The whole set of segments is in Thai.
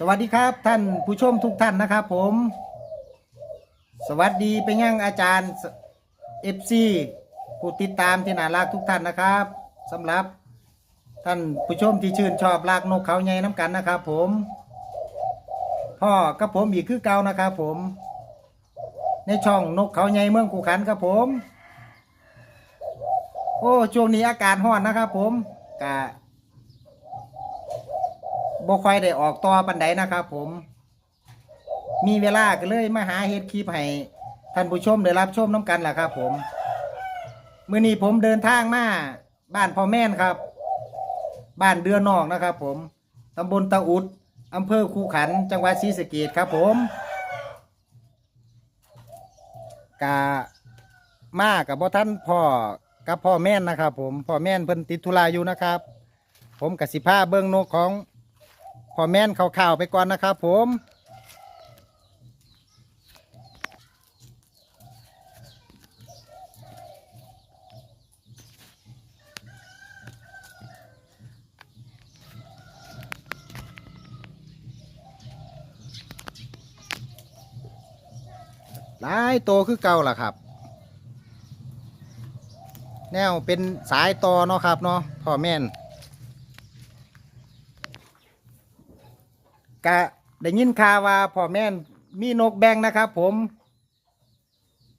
สวัสดีครับท่านผู้ชมทุกท่านนะครับผม สวัสดีไปยังอาจารย์เอฟซีผู้ติดตามที่น่ารักทุกท่านนะครับสำหรับท่านผู้ชมที่ชื่นชอบลากนกเขาใหญ่น้ำกันนะครับผมพ่อกับผมอีกคือเก่านะครับผม ในช่องนกเขาใหญ่เมืองกูขันครับผม โอ้ช่วงนี้อากาศร้อนนะครับผมกะ บ่ค่อยได้ออกต่อปันไดนะครับ ผม มีเวลาก็เลยมาหาเฮ็ดคลิปให้ท่านผู้ชมได้รับชมน้ำกันแหละครับ ผมเมื้อนี้ผมเดินทางมาบ้านพ่อแม่นครับ บ้านเดือนนอกนะครับ ผมตำบลตะอุดอำเภอคูขัน จังหวัดศรีสะเกษครับ ผมกะมากับพ่อท่านพ่อกับพ่อแม่นนะครับ ผมพ่อแม่นเพิ่นติดธุระอยู่นะครับ ผมกับสิผ้าเบิ้งนกของ อแม่นข่าวๆไปก่อนนะครับผมหลายโตวคือเก่าล่ะครับ แนวเป็นสายต่อเนาะครับเนาะพ่อแม่น กะได้ยินข่าวว่าพ่อแม่นมีนกแบงนะครับ ผม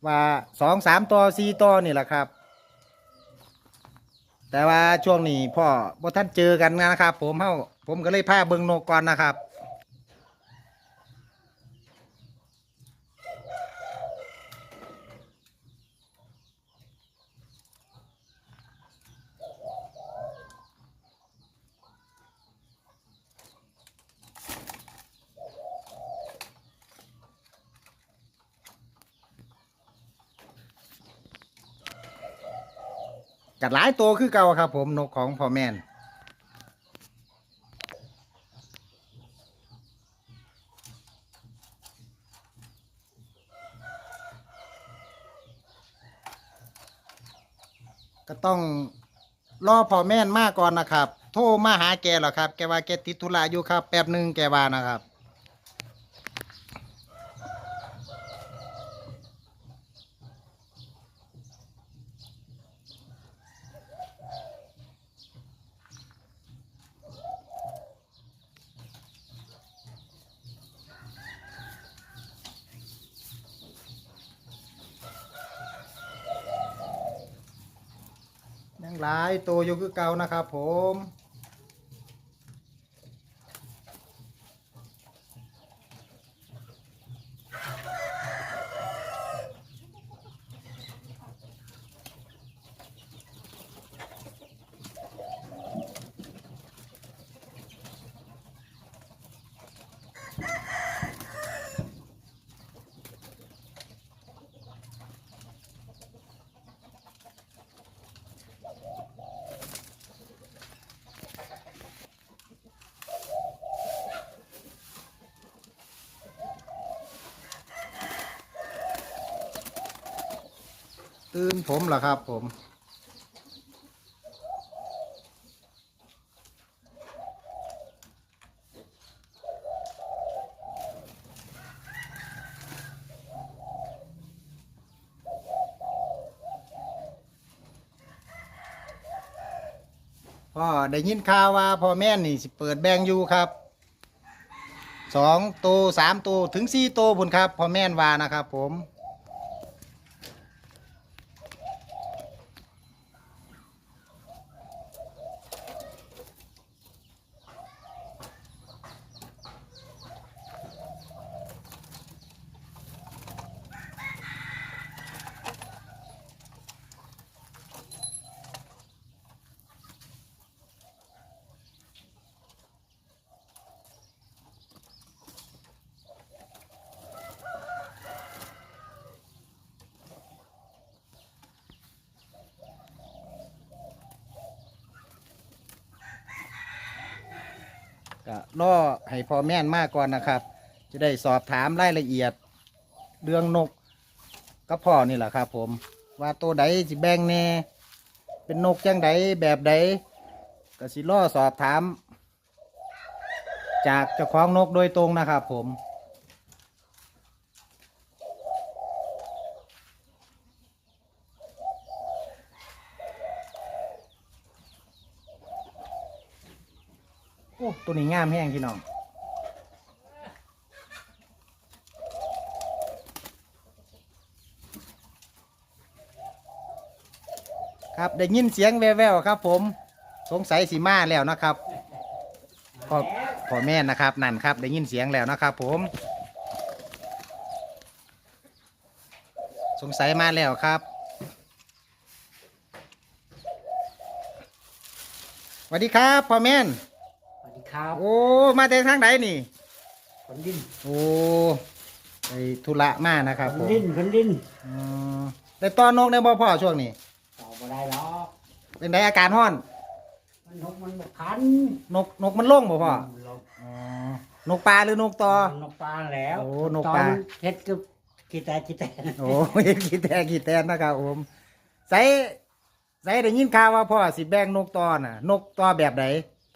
ว่าสองสามตัวสี่ตัวนี่แหละครับ แต่ว่าช่วงนี้พ่อบ่ท่านเจอกันนะครับ ผมเฮาผมก็เลยพาเบิงนกก่อนนะครับ กัดหลายตัวคือเก่าครับผมนกของพ่อแม่นก็ต้องรอพ่อแม่นมาก่อนนะครับ โทรมาหาแกเหรอครับ แกว่าแกติดธุระอยู่ครับ แป๊บหนึ่งแกว่านะครับ หลายตัวอยู่คือเก่านะครับผม ตื่นผมเหรอครับผม พ่อได้ยินข่าวว่าพ่อแม่นี่สิเปิดแบงอยู่ครับสองตัวสามตัวถึงสี่ตัวบุญครับพ่อแม่นว่านะครับผม ก็รอให้พ่อแม่นมากก่อนนะครับ จะได้สอบถามรายละเอียด เรื่องนกก็พ่อนี่แหละครับ ผมว่าตัวใดสิแบ่งแน่เป็นนกจังใดแบบใดก็สิรอสอบถาม จากเจ้าของนกโดยตรงนะครับผม ตัวนี้งามแห้งพี่น้องครับได้ยินเสียงแว่วๆครับ ผมสงสัยสีมาแล้วนะครับพ่อพ่อแม่นะครับนั่นครับ ได้ยินเสียงแล้วนะครับ ผม สงสัยมาแล้วครับสวัสดีครับพ่อแม่ ครับโอ้ มาแต่ทางไหนนี่คนดินโอ้ไปธุระมานะครับคผนมดินคนดินอืมได้ต้อนนกในบ่พ่อช่วงนี้ ต่อมาได้หรอกเป็นไดอาการห้อน มันนกมันบกคันนกนกมันล่งบ่พ่อมันลงอ๋อนกปลาหรือนกตอ นกปลาแล้วโอ้นกตอปลาเฮ็ดกับกีแต่กีแต่โอ้ยกี่แตนกี่แตนนะครับผมใส่ใส่ได้ยินข่าวว่าพ่อสิแบ่งนกตอน่ะ นกตอแบบไหน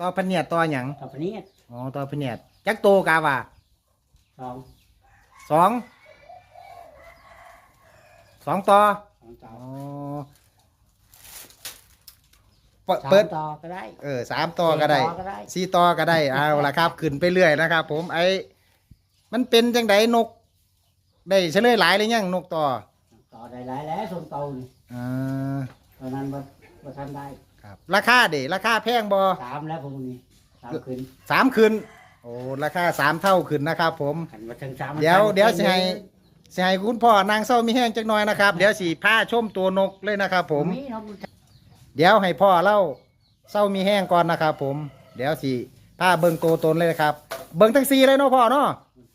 ตอพะเนียดตอหยังต่อไปนี้อ๋อตอพะเนียดจักโตกาว่าสองสองสองตอสองต่ออ๋อเปิดสามเปิดต่อก็ได้ เออสามตอก็ได้ สี่ต่อก็ได้ สี่ตอก็ได้ เอาละครับ ขึ้นไปเรื่อยนะครับ ผมไอ้มันเป็นจังไดนก ได้เฉลยหลายเลยยังนกตอต่อได้หลายแล้วส่งเตานี่อ่าตอนนั้นบ่บ่ทันได้ ครับราคาเดราคาแพงบอสามแล้วพวกนี้สามคืนสามขึ้นโอ้ราคาสามเท่าขึ้นนะครับผม ขันมาถึงสามเดี๋ยวมันเดี๋ยวป็นสิให้สิให้คุณพ่อนางเศร้ามีแห้งจักหน่อยนะครับ เดี๋ยวสีผ้าชมตัวนกเลยนะครับผมมีนกมันจะเดี๋ยวให้พ่อเล่าเศร้ามีแห้งก่อนนะครับผม เดี๋ยวสีผ้าเบิ่งตัวตนเลยนะครับ เบิ่งทั้งสีเลยเนาะพ่อเนาะ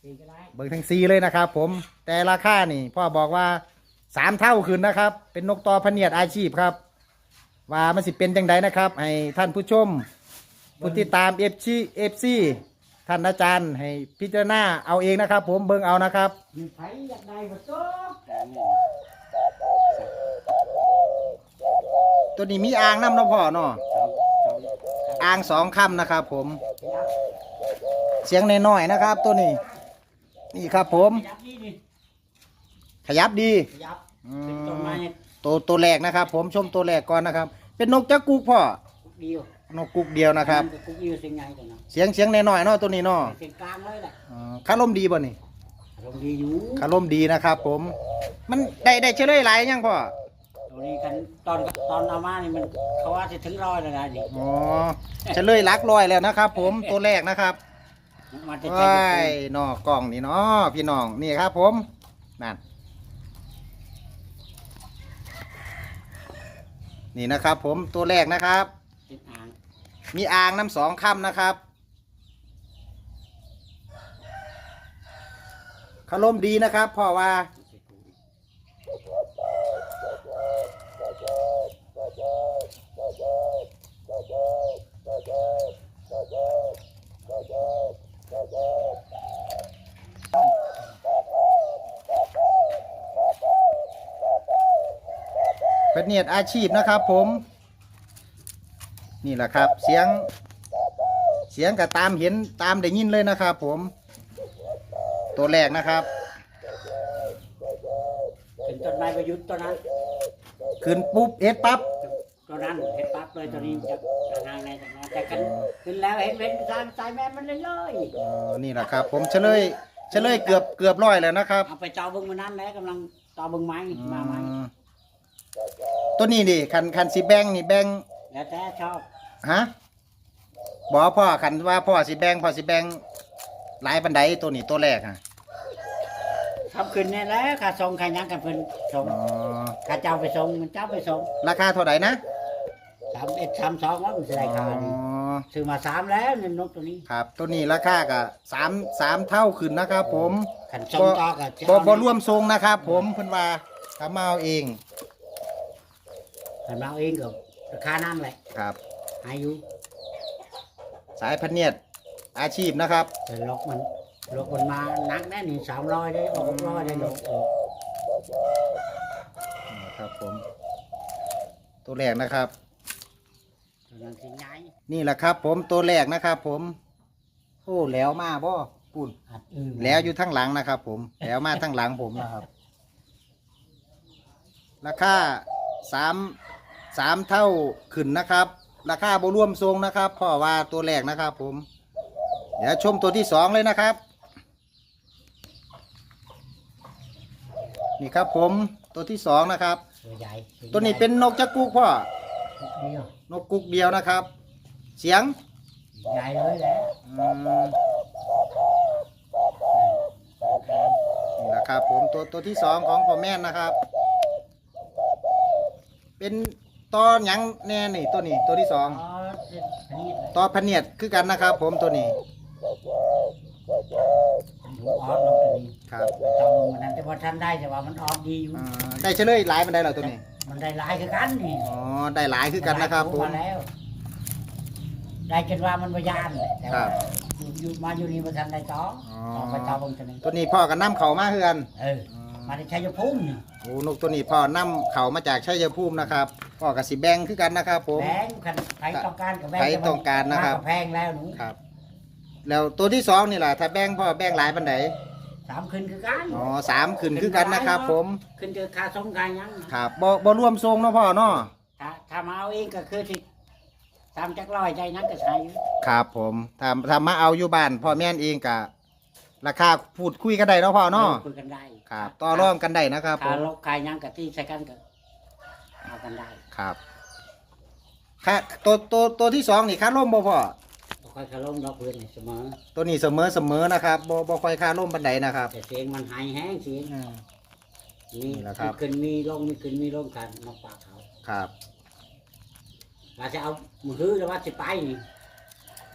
ตีก็ได้เบิ่งทั้งสีเลยนะครับผมแต่ราคานี่พ่อบอกว่าสามเท่าขึ้นนะครับ เป็นนกตอพะเนียดอาชีพครับ ว่ามันสิเป็นจังไดนะครับ ให้ท่านผู้ชมผู้ติดตามเอฟซีเอฟซีท่านอาจารย์ ให้พิจารณาเอาเองนะครับ ผมเบิ่งเอานะครับมีไผอยากได้บ่ตกตัวนี้มีอ่างน้ำเนาะพ่อเนาะสองสองอ่างสองคำนะครับ ผม เสียงน้อยๆนะครับ ตัวนี้ นี่ครับผม ขยับนี่นี่ขยับดีขยับอืเป็นต้นไม้ม ตัวตัวแรกนะครับ ผมชมตัวแรกก่อนนะครับ เป็นนกจักกุกพ่อกุกเดียวนกกุกเดียวนะครับ กุกเดียวเสียงไงกันเนาะเสียงเสียงน้อยๆเนาะตัวนี้เนาะเสียงกลางเลยแหละอ๋อคารมดีบ่นี่อารมณ์ดีอยู่คารมดีนะครับ ผม มันได้ได้เฉลยหลายยังพ่อตัวนี้กันตอนตอนเอามานี่มันเขาว่าจะถึงร้อยแล้วนะนี่อ๋อเฉลยหลักร้อยแล้วนะครับ ผมตัวแรกนะครับมันจะใจว้าจะยนอกกล่องนี่เนาะพี่น้องนี่ครับ ผมนั่น นี่นะครับ ผมตัวแรกนะครับ เป็นอ่างมีอ่างน้ำสองคำนะครับคารมดีนะครับเพราะว่า เนียดอาชีพนะครับผม นี่แหละครับ เสียงเสียงก็ตามเห็นตามได้ยินเลยนะครับผม ตัวแรกนะครับ เป็นต้นไม้ประยุทธ์ตัวนั้นขึ้นปุ๊บเอ็ดปั๊บตัวนั้นเห็นปั๊บเลยตัวนี้จะจะนางในจากนั้นแต่กันขึ้นแล้วเห็นเป็นทางสายแม่มันเลยเลยเออนี่แหละครับ ผมเฉลยเฉลยเกือบเกือบร้อยแล้วนะครับ เอาไปจอเบิ้งมันนั้นแล้วกำลังจอเบิ้งไม้มาไม้ อืม ตัวนี้ดิคันคันสิแบงนี่แบงแล้วแต่ชอบฮะบอกพ่อคันว่าพ่อสิแบงพ่อสิแบงหลายบันไดตัวนี้ตัวแรกฮะทำขึ้นนี่แหล้วค่าส่งค่าหยังกันเพิ่นส่งอ๋อข้าเจ้าไปส่งมันเจ้าไปส่งราคาเท่าไหร่นะสามเอ็ดสามสองว่ามันสิได้ค่านี่อ๋อซื้อมาสามแล้วนี่นกตัวนี้ครับ ตัวนี้ราคาก็สามสามเท่าขึ้นนะครับผม ขันส่งต่อกับบ่บ่ร่วมทรงนะครับผมเพิ่นว่าทำมาเอาเอง ขันมาเอาเองกับราคานั่นแหละครับอายุสายพันเนียดอาชีพนะครับ แต่ลกมันลกมันมานักแน่นี่สามร้อยได้ออกร้อยได้ลกออกครับผม ตัวแรกนะครับตัวนั้นสิใหญ่นี่แหละครับ ผมตัวแรกนะครับ ผมโอ้แล้วมาบ่ปุ่นอัดอื่นแล้วอยู่ทั้งหลังนะครับ ผมแล้วมาทั้งหลังผมนะครับ ราคาสาม สามเท่าขึ้นนะครับ ราคาบรวมทรงนะครับเพราะว่าตัวแรกนะครับผม เดี๋ยวชมตัวที่สองเลยนะครับ นี่ครับผมตัวที่สองนะครับ ตัวใหญ่ตัวนี้เป็นนกจักกุกพ่อ เดียวนกกุกเดียวนะครับ เสียงใหญ่เลยแหละอืมนี่แหละครับผมตัวตัวที่สองของพ่อแม่นนะครับ เป็น ตอหยังแน่นี่ตัวนี้ตัวที่สองอ๋อเส้นพนีดเลยตอพะเนียดคือกันนะครับ ผมตัวนี้หัวออดลงตัวนี้ครับจอมมันนั้นแต่ว่าท่านได้แต่ว่ามันออดดีอยู่อ่าได้เฉลยหลายมันได้เหรอตัวนี้มันได้หลายคือกันนี่อ๋อได้หลายคือกันนะครับผมได้แล้ว ได้จนว่ามันพยานเลยแต่ครัว่าบอยู่มาอยู่นี่มาทันได้ต่ออ๋อต่อไปต่อบงตัวนี้ตัวนี้พ่อกับน้ำเขามาคือกันเออ มาได้ใช้ยาพุ่มนี่ โอ้นกตัวนี้พ่อน้ำเขามาจากชัยภูมินะครับพ่อกับสีแบงคือกันนะครับผมแบงคันใครต้องการกับแบงใครต้องการนะครับมแพงแล้วหนูครับ แล้วตัวที่สองนี่แหละถ้าแบงพ่อแบงหลายปันไหนสามคืนคือกันอ๋อสามขึ้นคือกันนะครับ ผมขึ้นเจอคาสงกายยังครับบ่บ่รวมทรงเนาะพ่อเนาะถ้าถ้ามาเอาเองก็คือที่ตามจักร้อยใจนั้นก็ใช้อยู่ครับ ผมถ้าถ้ามาเอาอยู่บ้านพ่อแม่นเองกะราคาพูดคุยกันได้เนาะพ่อเนาะคุยกันได้ ครับต่อรองกันได้นะครับผถ้ามลกกายยังกับที่ใช้กันก็เอากันได้ครับค่ะตัวตัวตัวที่สองนี่ค่าร่มบ่พ่อบ่ค่อยคารมดอกเพื่อนนี่เสมอตัวนี้เสมอเสมอนะครับบ่บ่ค่อยค่าร่มปันใดนะครับแต่เสียงมันหายแห้งเสียงอืม นี่นี่แหละครับ มีขึ้นมีลงมีขึ้นมีลงกันนอกปากเขาครับ ว่าจะเอามือถือหรือว่าจะไปนี่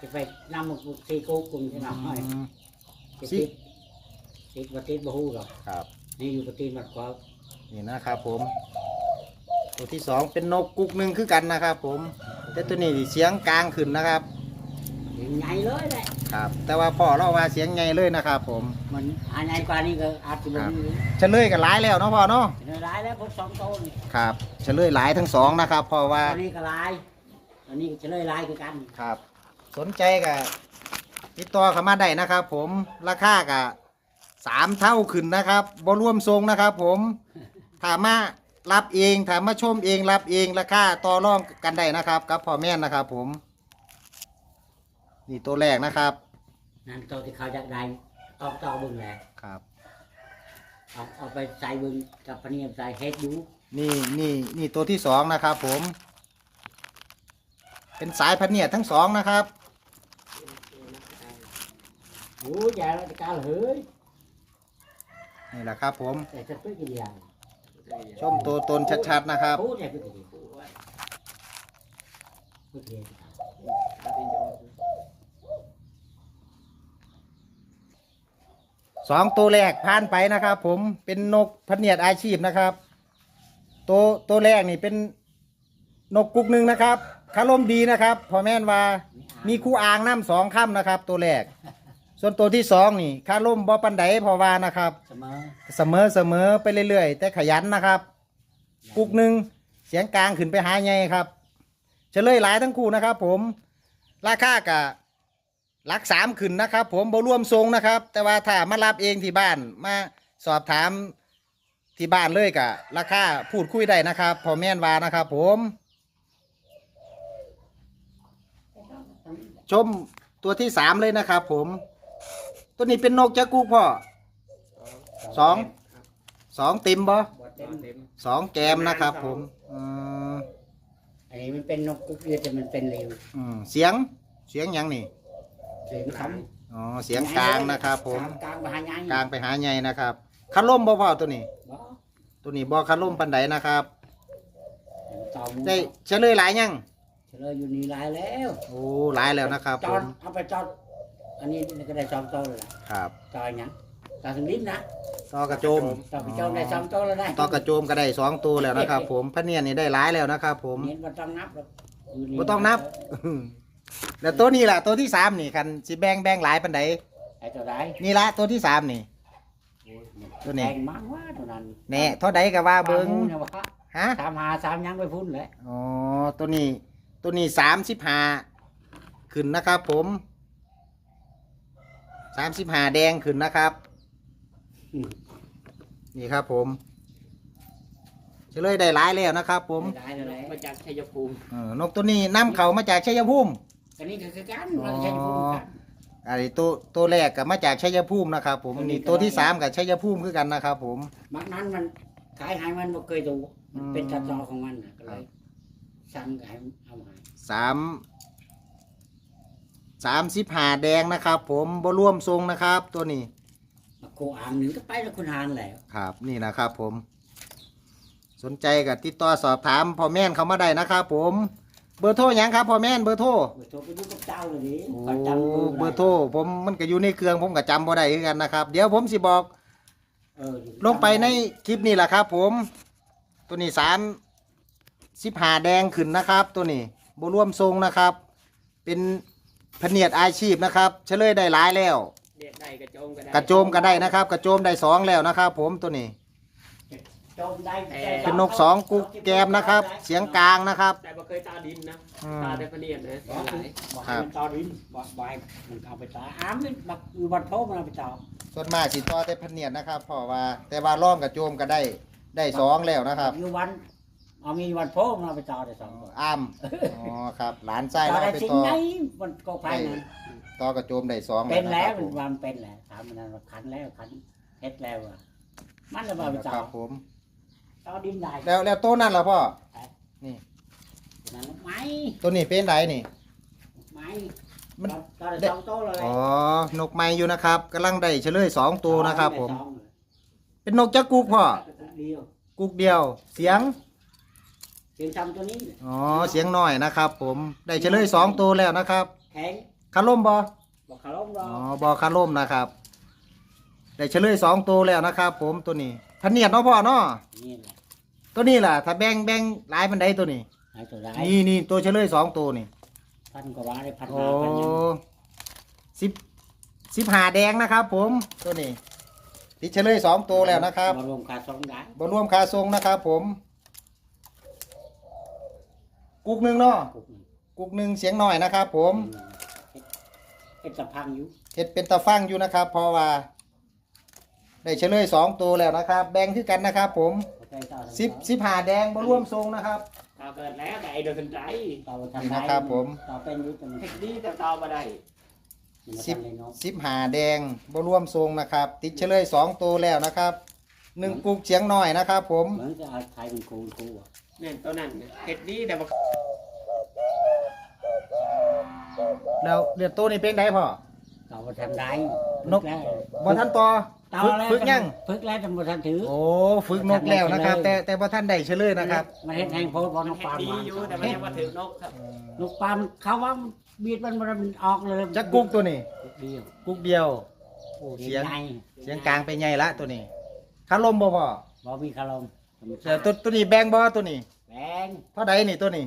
จะไปนำมือซีโก้กลุ่มใช่ไหมอืมจะสิ ติดติดว่าติดบ่ฮู้หรอกครับ นี่อยู่ปฏิบัติก็นี่นะครับผม ตัวที่สองเป็นนกกุกหนึ่งคือกันนะครับผม แต่ตัวนี้เสียงกลางขึ้นนะครับ ยังไงเลยแหละครับ แต่ว่าพ่อเราว่าเสียงไงเลยนะครับผม มันอันไหนกว่านี้ก็อาจจะบ่มีเฉลยกันหลายแล้วเนาะพ่อเนาะเป็นร้ายแล้วพวกสองต้นครับเฉลยหลายทั้งสองนะครับเพราะว่า อันนี้ก็ลายอันนี้ก็จะเลยลายคือกันครับ สนใจกับติดต่อเข้ามาได้นะครับผม ราคากับ สามเท่าขึ้นนะครับบรวมทรงนะครับ ผมถามมารับเองถามมาชมเองรับเองราคาต่อรองกันได้นะครับกับพ่อแม่นนะครับ ผม นี่ตัวแรกนะครับ นั่นตัวที่เขาอยากได้ออกต่อบึงแหละครับ เอาเอาไปใส่บึงกับพะเนียมใส่เฮ็ดอยู่นี่นี่นี่ตัวที่สองนะครับ ผม เป็นสายพันเนียดทั้งสองนะครับ โอ้ยใหญ่แล้วจะการเฮ้ย นี่แหละครับผม แต่จะเพื่อกี่อย่างชมตัวตนชัดๆนะครับ พูดเนี่ยเพื่อกี่อย่างเพื่อกี่อย่างสองตัวแรกผ่านไปนะครับ ผมเป็นนกพันเนียดอาชีพนะครับ ตัวตัวแรกนี่เป็นนกกุกหนึ่งนะครับคารมดีนะครับพอแม่นว่ามีคู่อ่างน้ำสองค่ำนะครับ ตัวแรก ส่วนตัวที่สองนี่ค่ารมบ่ปันไดพอว่านะครับ เสมอเสมอเสมอไปเรื่อยๆ แต่ขยันนะครับ กุกหนึ่งเสียงกลางขึ้นไปหาไงครับเฉลยหลายทั้งคู่นะครับ ผมราคากะหลักสามขึ้นนะครับ ผมบ่รวมทรงนะครับ แต่ว่าถ้ามารับเองที่บ้านมาสอบถามที่บ้านเลยกะราคาพูดคุยได้นะครับพอแม่นวานะครับ ผมชมตัวที่สามเลยนะครับ ผม ตัวนี้เป็นนกจักกุกพ่อสองสองเต็มบ่บดเต็มเต็มสองแกมนะครับ ผมอืมอันนี้มันเป็นนกกุ๊กเดียวแต่มันเป็นเร็วอืมเสียงเสียงหยังนี่เสียงคอ๋อเสียงกลางนะครับ ผมกลางไปหายังกลางไปหาใหญ่นะครับคันล่มบ่พ่อตัวนี้ บ่ตัวนี้บ่คันล่มปันใดนะครับต่อหมูได้เฉลยหลายยังเฉลยอยู่นี่หลายแล้ว โอ้หลายแล้วนะครับจผอดมเอาไปจอด อันนี้ก็ได้สองโตวเลยล่ะครับจอยหยังจอยถึงลิ้นนะต่อกระโจมจอยไปจอดได้สองโตวแล้วได้ต่อกระโจมก็ได้สองตัวแล้วนะครับ ผมพะเนียนนี่ได้หลายแล้วนะครับผมเห็นว่าต้องนับหรอกยู่นี่บ่ต้องนับแล้วตัวนี้ล่ะตัวที่สามนี่คันสิแบ่งแบ่งหลายปันใดไอ้ตัวใดนี่ละตัวที่สามนี่ตัวนี้แพงมากว่าตัวนั้นแน่เท่าใดก็ว่าเบิ่งปลาหมูเนี่ยว่าฮะสามหาสามหยังไปพุ่นแหละอ๋อตัวนี้ตัวนี้สามสิบห้าขึ้นนะครับผม สามสิบห้าแดงขึ้นนะครับอืมนี่ครับผมเฉลยได้หลายแล้วนะครับ ผมได้แล้วแหละมาจากชัยภูมิเออนกตัวนี้นำเขามาจากชัยภูมิอันนี้ก็คือกันมันใช้ภูมิกันอันนี้ตัวตัวแรกกับมาจากชัยภูมินะครับ ผมนี่ตัวที่สามกับชัยภูมิคือกันนะครับ ผมมักนั้นมันขายให้มันบ่เคยดูมันเป็นอืมกระจอของมันน่ะก็เลยสั่งก็ให้เอามาให้สาม สามสิบห้าแดงนะครับ ผมบ่ร่วมทรงนะครับ ตัวนี้มาโคอ่างหนึ่งก็ไปแล้วคุณหานแล้วครับ นี่นะครับ ผม สนใจกับติดต่อสอบถามพ่อแม่นเขามาได้นะครับผมเบอร์โทรหยังครับพ่อแม่นเบอร์โทรเบอร์โทรไปดูกับเจ้าเลยดิโอ้ก็จำเบอร์โทรผมมันก็อยู่ในเครื่องผมก็จำบ่ได้คือกันนะครับเดี๋ยวผมสิบอก เออลงไปในคลิปนี้แหละครับ ผม ตัวนี้สามสิบหาแดงขึ้นนะครับ ตัวนี้บร่วมทรงนะครับ เป็น พเนียดอาชีพนะครับเฉลยได้หลายแล้ว เด็ดได้กระโจมก็ได้กระโจมก็ได้นะครับ กระโจมได้สองแล้วนะครับ ผมตัวนี้ โจมได้เป็นนกสองกุกแกมนะครับ เสียงกลางนะครับ แต่บ่เคยตาดินนะอืม ตาแต่พะเนียดนะบอกหลายบอกครัให้บมันต่อดินบอกบายมันเอาไปต่ออ้ามมันบักอยู่บันโพมันเอาไปต่อส่วนมากสิต่อแต่พเนียดนะครับเพราะว่าแต่ว่าร่องกระโจมก็ได้ได้สองแล้วนะครับ อยู่วัน เอามีวันโพมันเอาไปต่อได้สองคนอ้ามอ๋อครับหลานไส้ต่อเราได้ไปสิ่งต่อไหนมันก็ไปนั้นต่อกระโจมได้สองเป็นนะแล้ควรับมันผมวางเป็นแล้วถามมันนั้นว่าขันแล้วขันเฮ็ดแล้วอะมันจะมาไปนะต่คอรับผม ต่อดินได้ แล้วแล้วโต๊ะนั่นล่ะพ่อนี่นั่นไม้ตัวนี้เป็นไรนี่ ไม้มัน ต่อได้สองโต๊ะเลยอ๋อ นกไม้อยู่นะครับกำลังได้เฉลยสองตัวนะครับผมได้สองเลยเป็นนกจักกุกพ่อ เดียว กุกเดียว เสียง เสียงทำตัวนี้เนี่ยอ๋อเสียงน้อยนะครับ ผมได้เฉลยสองตัวแล้วนะครับแข็งคาร่มบอบอกขาล้มรออ๋อบอคาร่มนะครับได้เฉลยสองตัวแล้วนะครับ ผมตัวนี้พะเนียดเนาะพ่อเนาะนี่แหละตัวนี้ล่ะ ถ้าแบ่งแบ่งหลายมันได้ตัวนี้ หายตัวได้นี่นี่ตัวเฉลยสองตัวนี่พันกว่าบาทได้พันโอ้ห้าพันยังสิบสิบหาแดงนะครับ ผมตัวนี้ติดเฉลยสองตัวแล้วนะครับมารวมค่าสองได้บรวมคาทรงนะครับ ผม กุกหนึ่งเนาะพวกนี้กุกหนึ่งเสียงหน่อยนะครับ ผมเป็นสะพังอยู่เห็ดเป็นตะฟังอยู่นะครับเพราะว่า ได้เฉลยสองตัวแล้วนะครับ แบ่งคือกันนะครับ ผมเอาไปต่อสิบสิบหาแดงบรวมทรงนะครับตาเกิดแล้วแต่ไอ้โดนสนใจต่อไปทำนี่ได้นะครับผม ต่อเป็นอยุทธมันเทคนิคแต่ตาบ่ได้สิบเลยเนาะสิบหาแดงบรวมทรงนะครับ ติดเฉลยสองตัวแล้วนะครับหนึ่งกุกเสียงหน่อยนะครับ ผมเหมือนจะเอาไทยเป็นครูครูอะ เนี่ยตัวนั้นเนี่ยเฮ็ดดีแต่บ่แล้วเรียนตัวนี้เป็นไงพ่อต่อไปทำได้นกฝึแล้วบ่ท่านต่อต่อฝึกแล้วฝึกยัง ฝึกแล้วจำบ่ทันถือ โอ้ฝึกนกแล้วนะครับ แต่แต่บ่ท่านได้เฉลยนะครับมันเฮ็ดแทงโพสต์บอลนกเฮ็ดปลาดีอยู่แต่มันยังบ่ถึงนกครับนกปลามันเขาว่ามันบีดมันมันออกเลยจักกุกตัวนี้ เดียวกุกเดียว โอ้เสียง ใหญ่เสียงกลางไปใหญ่ละตัวนี้คาลมบ่พ่อบ่มีคารม แต่ตัวตัวนี้แบงบ่ตัวนี้แบงเท่าใดนี่ตัวนี้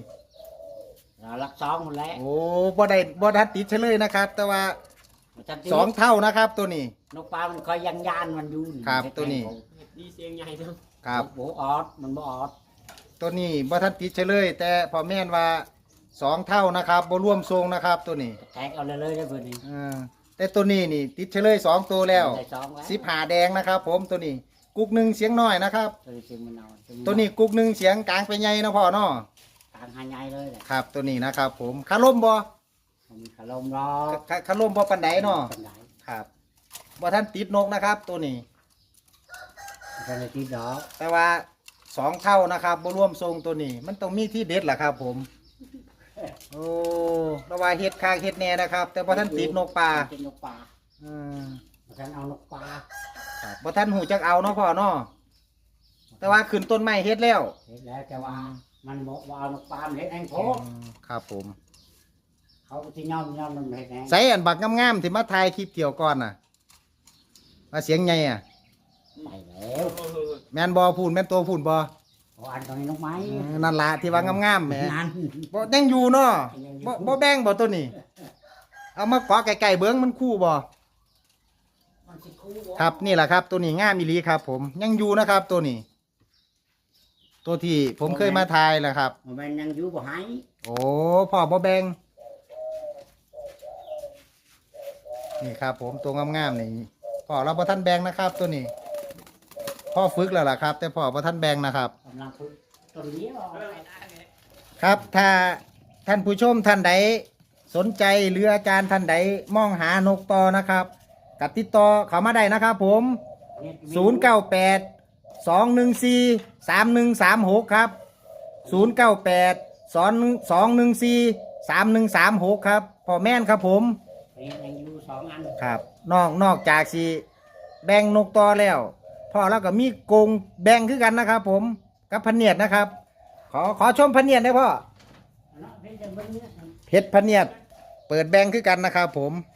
เราลักสองหมดแล้วโอ้บ่ได้บ่ทันติดเฉลยนะครับ แต่ว่าบ่ทันถืสองเท่านะครับ ตัวนี้นกปลามันคอยยังยานมันอยู่ครับเฮ็ดตัวนี้แทงโพสต์เฮ็ดดีเสียงใหญ่เนาะครับโอ้ออดมันบ่ออดตัวนี้บ่ทันติดเฉลยแต่พอแม่นว่าสองเท่านะครับบ่รวมทรงนะครับ ตัวนี้แทงเอาเลยเลยได้เพิ่นนี่อ่าแต่ตัวนี้นี่ติดเฉลยสองตัวแล้วได้สองแล้วสิบหาแดงนะครับ ผมตัวนี้ กุกหนึ่งเสียงน้อยนะครับ ตัวนี้เสียงมันเอาเสียงมัตัวนี้กุกหนึ่งเสียงกลางไปใหญ่เนาะพ่อเนาะกลางหาใหญ่เลยแหละครับ ตัวนี้นะครับ ผมคาลมบ่มันมีคารมรอคาคาลมบ่ปันไดเนาะปันไดครับบ่ท่านติดนกนะครับ ตัวนี้ก็เลยที่ดอกแต่ว่าสองเท่านะครับบ่รวมทรงตัวนี้ มันต้องมีที่เด็ดแหละครับ ผมโอ้ระว่าเฮ็ดคางเฮ็ดแหน่นะครับ แต่บ่ท่านติดนกป่าเป็นนกปลาอืมบ่ทันเอานกปลา ครับบ่ท่านหูจักเอาเนาะพ่อเนาะแต่ว่าขึ้นต้นไม้เฮ็ดแล้วเห็นแล้วแต่ว่ามันบอกว่าเอานกปลามันเฮ็ดแองโพสต์ครับผมเขาที่ย่อมย่อมมันเฮ็ดแองใส่อันบักงามๆที่มาถ่ายคลิปเกี่ยวก่อนน่ะว่าเสียงไงอะไปแล้วโอ้โหแม่นบ่พูนแม่นตัวพูนบ่เอาอันตรงนี้นกไม้เออนั่นล่ะที่ว่างามๆแหมนั่นบ่ยังอยู่เนาะยังอยู่บ่บ่แบ่งบ่ตัวนี้ เอามาเกาะไก่ๆเบิ้งมันคู่บ่มันสิ คู่บ่ครับนี่แหละครับ ตัวนี้ง่ามอีหลีครับ ผมยังอยู่นะครับ ตัวนี้ ตัวที่ผมเคยมาทายแหละครับมันยังอยู่บ่หายโอ้พ่อบ่แบ่งนี่ครับ ผมตัวงามๆนี่พ่อเราประท่านแบงนะครับ ตัวนี้ พ่อฝึกแล้วล่ะครับ แต่พ่อประท่านแบงนะครับ กำลังฝึกต้นเดียวครับถ้าท่านผู้ชมท่านใดสนใจหรืออาจารย์ท่านใดมองหานกต่อนะครับ กับติดต่อเขามาได้นะครับผม 098 214 3136 ครับ 098 214 3136 ครับพ่อแม่นครับผมนี่ยังอยู่สองอันครับนอกนอกจากสิแบ่งนกต่อแล้วพ่อเราก็มีกรงแบ่งคือกันนะครับผมกับพะเนียดนะครับ ขอขอชมพะเนียดได้พ่อเนาะเป็นจังเบิ่งเนี่ย เพชรพะเนียด เปิดแบ่งคือกันนะครับผมวันนี้วันนี้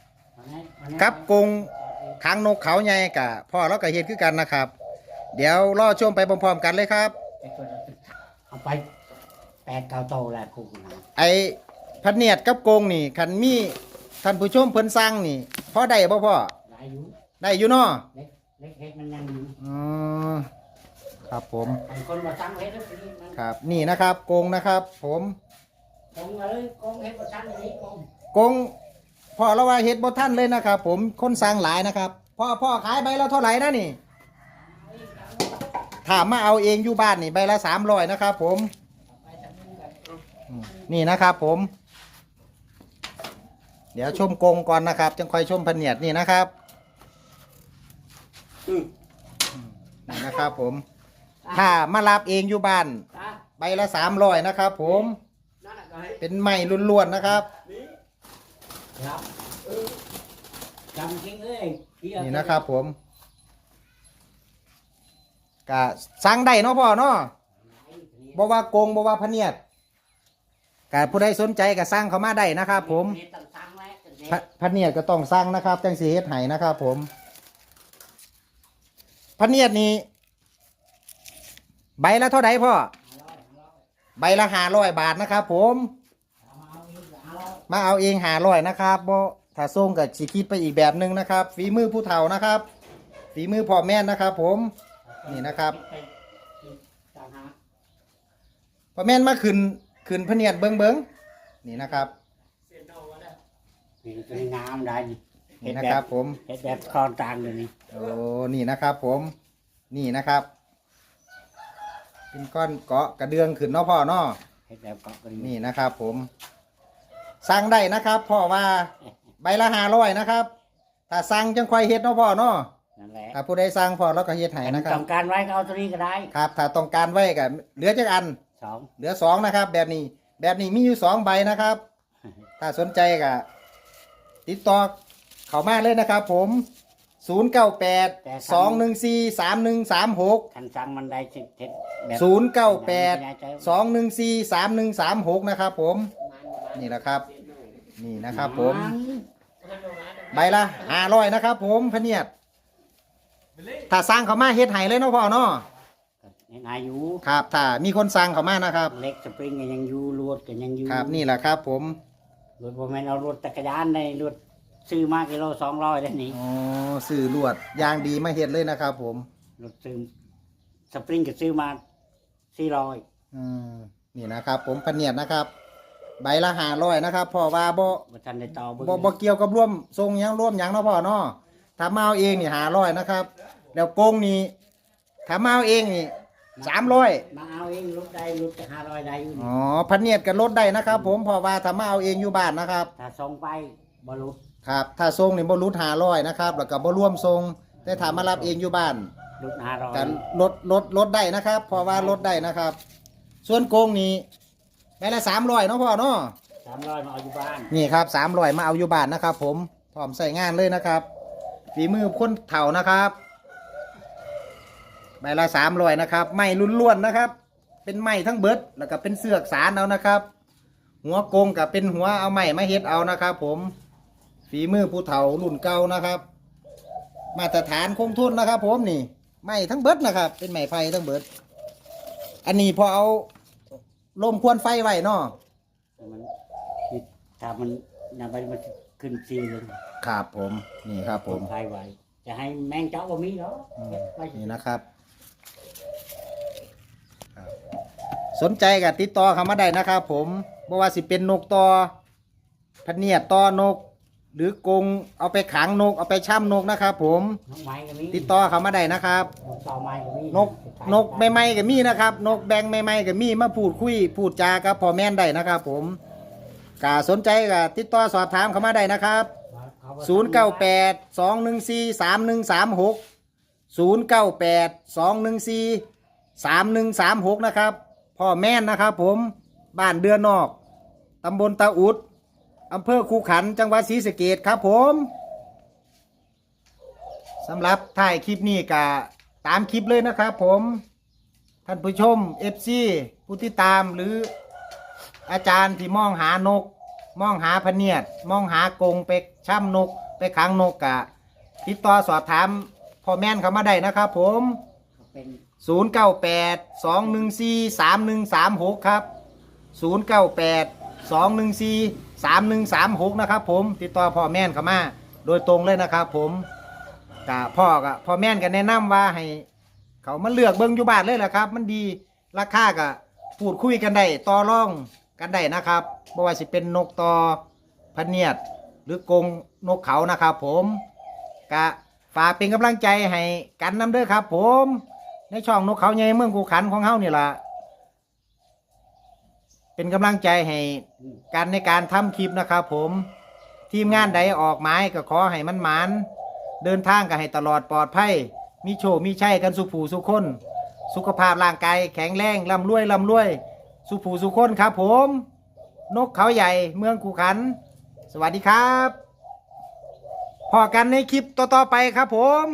กับกรงค้างนกเขาใหญ่กะพ่อเราก็เฮ็ดคือกันนะครับ เดี๋ยวรอชมไปพร้อมๆกันเลยครับไปกดเอาไปแปดเก้าโตแล้วกูนะไอพะเนียดกับกรงนี่คันมีท่านผู้ชมเพิ่นสั่งนี่พอได้บ่พ่อหลายอยู่ได้อยู่เนาะเล็กเล็กเล็กมันยังอยู่อืมครับผมบางคนมาสั่งเฮ็ดแล้วทีนี้มันครับ นี่นะครับกรงนะครับ ผม กงเลยกงเฮ็ดมาสั่งอย่างนี้กงกง พ่อเราว่าเฮ็ดบ่ท่านเลยนะครับผมคนสั่งหลายนะครับพ่อพ่อขายใบละเท่าไหร่นะนี่ถามมาเอาเองอยู่บ้านนี่ใบละสามร้อยนะครับผมนี่นะครับผม เดี๋ยวชมกงก่อนนะครับจังค่อยชมพะเนียดนี่นะครับนี่นะครับผม ถ้ามารับเองอยู่บ้านใบละสามร้อยนะครับผมนั่นให้เป็นไม้ล้วนๆนะครับ ครับเออจำจริงเอ้ยเหี้ยนี่นะครับผมกะสั่งได้เนาะพ่อเนาะบ่ว่าโกงบ่ว่าพะเนียดกะผู้ใดสนใจก็สั่งเข้ามาได้นะครับผมนี่ต้องสั่งแล้วจังสิพะพะเนียดก็ต้องสั่งนะครับจังสีเฮ็ดให้นะครับผมพะเนียดนี่ใบละเท่าไหร่พ่อใบละห้าร้อยบาทนะครับผม มาเอาเองหาร้อยนะครับบ่ถ้าส่งกับสิคิดไปอีกแบบหนึ่งนะครับ ฝีมือผู้เฒ่านะครับ ฝีมือพ่อแม่นนะครับ ผมนี่นะครับไปต่างหากพ่อแม่นมาขึ้นขึ้นพะเนียดเบิงเบิงนี่นะครับเสียนอกว่าแล้วนี่เป็นงามได้นี่นี่นะครับ ผมเฮ็ดแบบคอนต่างเลยนี่โอ้นี่นะครับ ผม นี่นะครับ เป็นก้อนเกาะกระเดืองขึ้นเนาะพ่อเนาะเฮ็ดแบบเกาะกันนี่นะครับ ผม สั่งได้นะครับพ่อว่าใบละห้าร้อยนะครับถ้าสั่งจังค่อยเฮ็ดเนาะพ่อเนาะนั่นแหละถ้าผู้ใดสั่งพ่อเราก็เฮ็ดให้นะครัต้บองการไว้ก็เอาตัวนี้ก็ได้ครับถ้าต้องการไว้ก็เหลือจักอัน สอง เหลือสองนะครับ แบบนี้แบบนี้มีอยู่สองใบนะครับ ถ้าสนใจก็ติดต่อเขามาเลยนะครับ ผม 0 9 8 2 1 4 3 1 3 6 คันสั่งมันได้เฮ็ดเฮ็ดแบบ0 9 8 2 1 4 3 1 3 6 นะครับผม นี่แหละครับ นี่นะครับ ผม ใบละห้าร้อยนะครับ ผมพะเนียด ถ้าสั่งเขามาเฮ็ดให้เลยเนาะพ่อเนาะเฮ็ดหาอยู่ครับ ถ้ามีคนสั่งเขามานะครับ เล็กสปริงก็ยังอยู่รวดก็ยังอยู่ครับ นี่แหละครับ ผมรถบ่แม่นเอารถจักรยานได้รถซื้อมากิโล200ได้นี่อ๋อสื่อลวดยางดีมาเฮ็ดเลยนะครับ ผมรถซื้อสปริงก็ซื้อมา400อืมนี่นะครับ ผมพะเนียดนะครับ ใบละห้าร้อยนะครับพ่อว่าบ่บ่ทันได้ต่อเบิ่งบ่บ่เกี่ยวกับร่วมทรงหยังร่วมหยังเนาะพ่อเนาะถ้ามาเอาเองนี่ห้าร้อยนะครับแล้วโกงนี่ถ้ามาเอาเองนี่สามร้อยมาเอาเองรถได้รถจะ500ได้อยู่นี่อ๋อพะเนียดกับลดได้นะครับ ผมเพอว่าถ้ามาเอาเองอยู่บ้านนะครับ ถ้าส่งไปบ่รู้ครับถ้าทรงนี่บ่รุดห้าร้อยนะครับแล้วก็บ่ร่วมทรงแต่ถ้ามารับเองอยู่บ้านรถ500กันลดลดลดได้นะครับเพอว่าลดได้นะครับ ส่วนโกงนี่ ใบละสามร้อยเนาะพ่อเนาะ300มาเอาอยู่บ้านนี่ครับสามร้อยมาเอาอยู่บ้านนะครับ ผมพร้อมใส่งานเลยนะครับฝีมือคนเถ่านะครับใบละสามร้อยนะครับไม้ล้วนๆนะครับ เป็นไม้ทั้งเบิดแล้วก็เป็นเสือกสารเอานะครับ หัวโกงกับเป็นหัวเอาไม้มาเฮ็ดเอานะครับ ผมฝีมือผู้เฒ่ารุ่นเก่านะครับ มาตรฐานคงทนนะครับ ผมนี่ไม้ทั้งเบิดนะครับ เป็นไม้ไผ่ทั้งเบิด อันนี้พอเอา ลมควนไฟไว้เนาะมันถ้ามันน่ะมันมันขึ้นซีเลยครับผมนี่ครับผมไฟไว้จะให้แมงเจ้าบ่มีเหรออืมเก็บไว้นี่นะครับครับ สนใจกับติดต่อเข้ามาได้นะครับ ผมบ่ว่าสิเป็นนกต่อพะเนียดต่อนก หรือกรงเอาไปขังนกเอาไปช่ำนกนะครับผมนกไม้ก็มีติดต่อเขามาได้นะครับ นกต่อไม้ก็มีนกนกใหม่ๆก็มีนะครับ นกแบงใหม่ๆก็มีมาพูดคุยพูดจากับพ่อแม่นได้นะครับ ผมกาสนใจก็ติดต่อสอบถามเขามาได้นะครับ 0 9 8 2 1 4 3 1 3 6 0 9 8 2 1 4 3 1 3 6 นะครับพ่อแม่นนะครับผมบ้านเดือนนอกตำบลตาอุด อำเภอคูขันจังหวัดศรีสะเกดครับผมสำหรับถ่ายคลิปนี้ก็ตามคลิปเลยนะครับผมท่านผู้ชม FC ผู้ติดตามหรืออาจารย์ที่มองหานก มองหาพเนียด มองหากงไปช่ำนก ไปขังนกกะ ติดต่อสอบถามพ่อแม่นเขามาได้นะครับผม เป็น098 214 3136 ครับ 098 214 3136นะครับผมติดต่อพ่อแม่นเขามา โดยตรงเลยนะครับผมกะพ่อกับพ่อแม่นกันแนะนำว่าให้ เขามาเลือกเบิ้งอยู่บ้านเลยแหละครับ มันดีราคาก็พูดคุยกันได้ต่อรองกันได้นะครับบ่ว่าสิเป็นนกตอพะเนียดหรือกงนกเขานะครับผมกะฝากเป็นกำลังใจให้กันน้ำเด้อครับ ผม ในช่องนกเขาใหญ่เมืองกูขันของเฮานี่ล่ะ เป็นกำลังใจให้กันในการทำคลิปนะครับผมทีมงานใดออกหมายก็ขอให้มันหมานเดินทางก็ให้ตลอดปลอดภัยมีโชคมีชัยกันสุผูสุคน สุขภาพร่างกายแข็งแรงร่ำรวยร่ำรวย สุผูสุคนครับผม นกเขาใหญ่เมืองกูขัน สวัสดีครับพอกันในคลิปต่อๆไปครับผม